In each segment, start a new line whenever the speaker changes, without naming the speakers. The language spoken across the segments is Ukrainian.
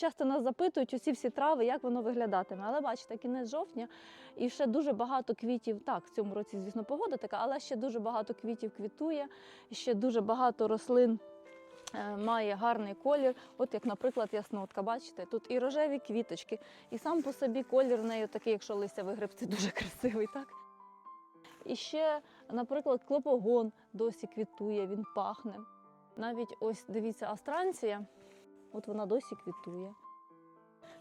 Часто нас запитують усі всі трави, як воно виглядатиме. Але бачите, кінець жовтня і ще дуже багато квітів. Так, в цьому році, звісно, погода така, але ще дуже багато квітів квітує, ще дуже багато рослин. е, Має гарний колір, от як, наприклад, яснотка. Бачите, тут і рожеві квіточки, і сам по собі колір в неї такий, якщо листя вигребці, дуже красивий, так? І ще, наприклад, клопогон досі квітує, він пахне. Навіть ось дивіться, астранція, от вона досі квітує.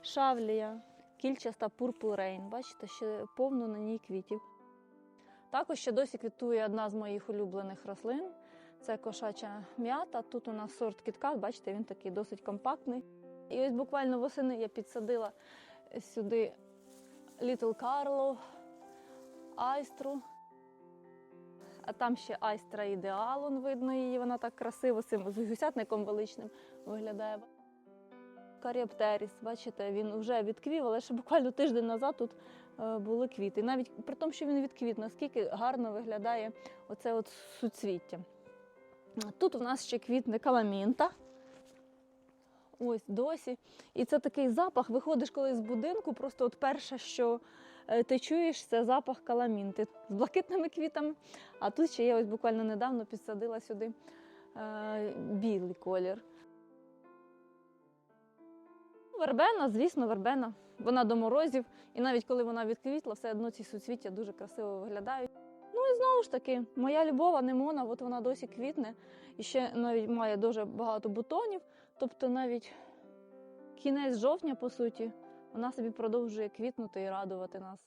Шавлія, кільчаста Purple Rain, бачите, ще повно на ній квітів. Також ще досі квітує одна з моїх улюблених рослин. Це кошача м'ята. Тут у нас сорт кіткат, бачите, він такий досить компактний. І ось буквально восени я підсадила сюди Little Carlo, айстру. А там ще айстра ідеалон, видно її, вона так красиво з гусятником величним виглядає. Каріоптеріс, бачите, він вже відквів, але ще буквально тиждень назад тут е, були квіти. Навіть при тому, що він відквіт, наскільки гарно виглядає оце от суцвіття. Тут у нас ще квітне каламінта. Ось досі. І це такий запах. Виходиш коли з будинку, просто от перше, що е, ти чуєш, це запах каламінти з блакитними квітами. А тут ще я ось буквально недавно підсадила сюди е, білий колір. Вербена, звісно, вербена. Вона до морозів, і навіть коли вона відквітла, все одно ці суцвіття дуже красиво виглядають. Ну і знову ж таки, моя любов анемона, от вона досі квітне і ще навіть має дуже багато бутонів. Тобто навіть кінець жовтня, по суті, вона собі продовжує квітнути і радувати нас.